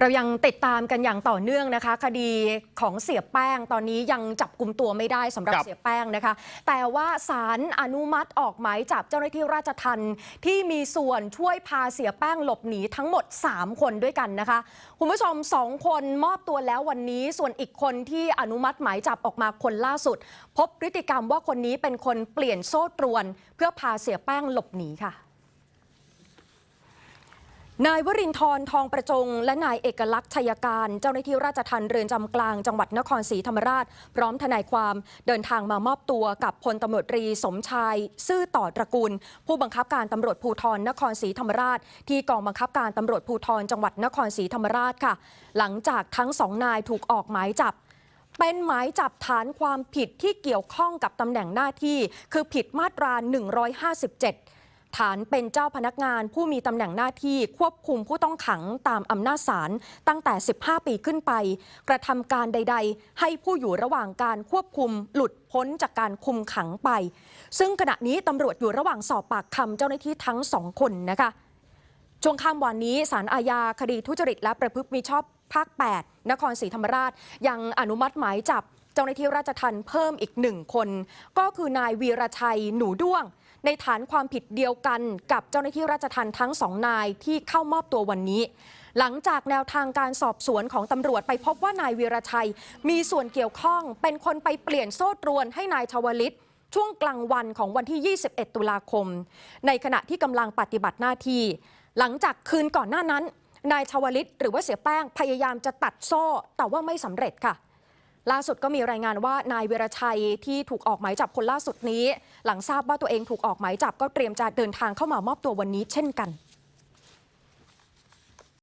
เรายังติดตามกันอย่างต่อเนื่องนะคะ คดีของเสียแป้งตอนนี้ยังจับกลุ่มตัวไม่ได้สำหรับครับเสียแป้งนะคะ แต่ว่าศาลอนุมัติออกหมายจับเจ้าหน้าที่ราชทัณฑ์ที่มีส่วนช่วยพาเสียแป้งหลบหนีทั้งหมด 3 คนด้วยกันนะคะ คุณผู้ชม 2 คนมอบตัวแล้ววันนี้ส่วนอีกคนที่อนุมัติหมายจับออกมาคนล่าสุด พบพฤติกรรมว่าคนนี้เป็นคนเปลี่ยนโซ่ตรวน เพื่อพาเสียแป้งหลบหนีค่ะ นายวรินทร์ทองประจง และนายเอกลักษณ์ชัยการ เจ้าหน้าที่ราชทัณฑ์เรือนจำกลางจังหวัดนครศรีธรรมราช พร้อมทนายความเดินทางมามอบตัวกับพลตำรวจตรีสมชาย ซื่อต่อตระกูล ผู้บังคับการตำรวจภูธรนครศรีธรรมราช ที่กองบังคับการตำรวจภูธรจังหวัดนครศรีธรรมราชค่ะ หลังจากทั้งสองนายถูกออกหมายจับเป็นหมายจับฐานความผิดที่เกี่ยวข้องกับตำแหน่งหน้าที่ คือผิดมาตรา 157 ฐานเป็นเจ้าพนักงานผู้มีตำแหน่งหน้าที่ควบคุมผู้ต้องขังตามอำนาจศาลตั้งแต่ 15 ปีขึ้นไป กระทำการใด ๆ ให้ผู้อยู่ระหว่างการควบคุมหลุดพ้นจากการคุมขังไป ซึ่งขณะนี้ตำรวจอยู่ระหว่างสอบปากคำเจ้าหน้าที่ทั้งสองคนนะคะช่วงค่ำวันนี้สารอาญาคดีทุจริตและประพฤติมิชอบภาค 8 นครศรีธรรมราช ยังอนุมัติหมายจับ จ้าหน้าที่ราชทัณฑ์เพิ่มอีกหนึ่งคน ก็คือนายวีรชัยหนูด้วง ในฐานความผิดเดียวกันกับเจ้าหน้าที่ราชทัณฑ์ทั้งสองนายที่เข้ามอบตัววันนี้ หลังจากแนวทางการสอบสวนของตำรวจไปพบว่านายวีรชัยมีส่วนเกี่ยวข้อง เป็นคนไปเปลี่ยนโซ่ตรวนให้นายชวลิตช่วงกลางวันของวันที่ 21 ตุลาคม ในขณะที่กำลังปฏิบัติหน้าที่ หลังจากคืนก่อนหน้านั้น นายชวลิตหรือว่าเสียแป้งพยายามจะตัดโซ่แต่ว่าไม่สำเร็จค่ะ ล่าสุดก็มีรายงานว่านายเวรชัยที่ถูกออกหมายจับคนล่าสุดนี้ หลังทราบว่าตัวเองถูกออกหมายจับก็เตรียมจะเดินทางเข้ามามอบตัววันนี้เช่นกัน